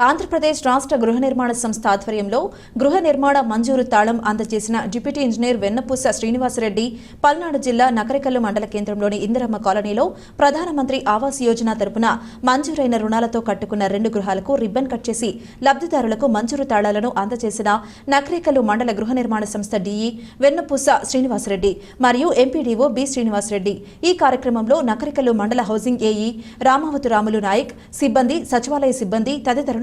ఆంధ్రప్రదేశ్ రాష్ట్ర గృహ నిర్మాణ సంస్థ ఆధ్వర్యంలో గృహ నిర్మాణ మంజూరు తాళం అందజేసిన డిప్యూటీ ఇంజనీర్ వెన్నపూస శ్రీనివాసరెడ్డి పల్నాడు జిల్లా నకరికల్లు మండల కేంద్రంలోని ఇందిరమ్మ కాలనీలో ప్రధానమంత్రి ఆవాస్ యోజన తరపున మంజూరైన రుణాలతో కట్టుకున్న రెండు గృహాలకు రిబ్బన్ కట్ చేసి లబ్ధిదారులకు మంజూరు తాళాలను అందజేసిన నకరికల్లు మండల గృహ నిర్మాణ సంస్థ డీఈ వెన్నపూస శ్రీనివాసరెడ్డి మరియు ఎంపీడీఓ బి శ్రీనివాసరెడ్డి. ఈ కార్యక్రమంలో నకరికల్లు మండల హౌసింగ్ ఏఈ రామావతు రాములు నాయక్ సిబ్బంది సచివాలయ సిబ్బంది తదితరులు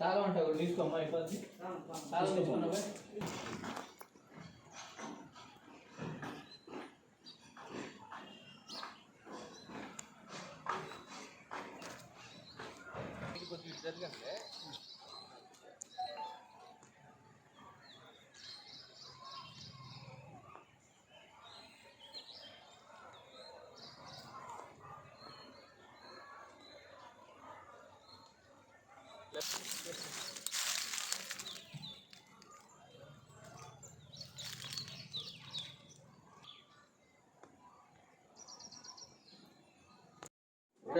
తాళం అంట ఒకటి తీసుకోమ్మా అయిపోద్ది. తాళం తీసుకున్నావే? రా,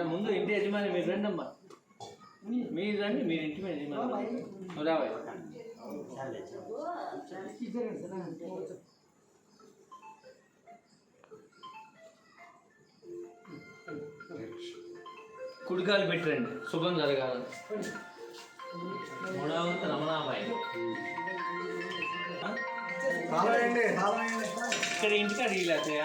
ముందు ఇంటి యజమాని మీరు రండి అమ్మా. మీరు రండి మీరు ఇంటి మీద యజమాని నువ్వు రావాలి కుడికాలు పెట్టండి శుభం జరగాలి మూడవత రమణాబాయి ఆ? ఇక్కడ ఇంటికాడ వీళ్ళతే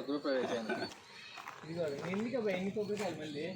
గృహప్రవేశం ఇదిగో ఎందుకు ఎన్ని కొబ్బరికాయలు మళ్ళీ